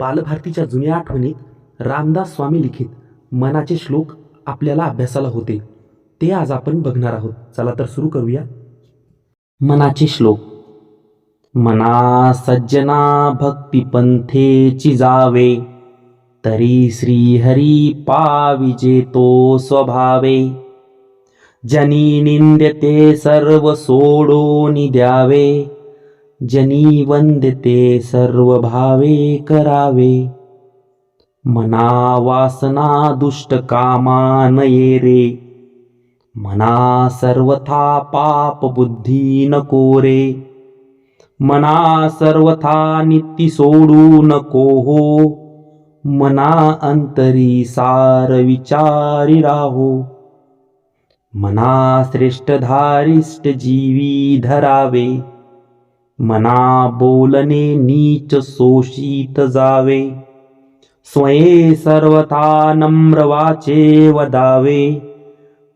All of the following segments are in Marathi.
बालभारतीच्या जुन्या आठवणीत रामदास स्वामी लिखित मनाचे श्लोक आपल्याला अभ्यासाला होते. ते आज आपण बघणार आहोत. चला तर सुरू करूया. मनाचे श्लोक. मना सज्जना भक्तिपंथेची जावे तरी श्रीहरी पाविजे तो स्वभावे जनी निंद्यते सर्व सोडोनी द्यावे जनी वंदते सर्व भावे करावे। मना वासना दुष्ट कामा नये रे। मना सर्वथा पाप बुद्धी नको रे मना सर्वथा नित्य सोडू नको हो मना अंतरी सार विचारी राहो। मना श्रेष्ठ धारिष्ट जीवी धरावे। मना बोलणे नीच शोषित जावे स्वये सर्वथा नम्र वाचे वदावे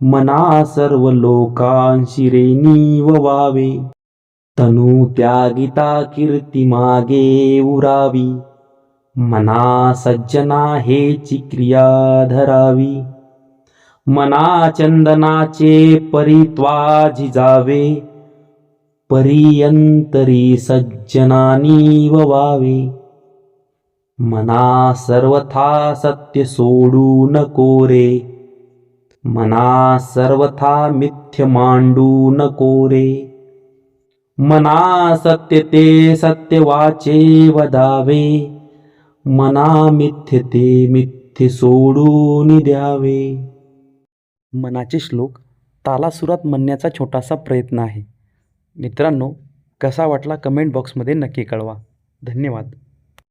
मना सर्व लोकांशी रेनी व्हावे तनु त्यागिता कीर्ती मागे उरावी मना सज्जना हेची क्रिया धरावी मना चंदनाचे परित्वा झिजावे परियंतरी सज्जनानी ववावे मना सर्वथा सत्य सोडू नको रे मना सर्वथा मिथ्य मांडू नको रे मना सत्य ते सत्य वाचे वदावे। मना मिथ्य ते मिथ्य सोडून द्यावे। मनाचे श्लोक तालासुरात म्हणण्याचा छोटासा प्रयत्न आहे. मित्रांनो कसा वाटला कमेंट बॉक्समध्ये नक्की कळवा. धन्यवाद.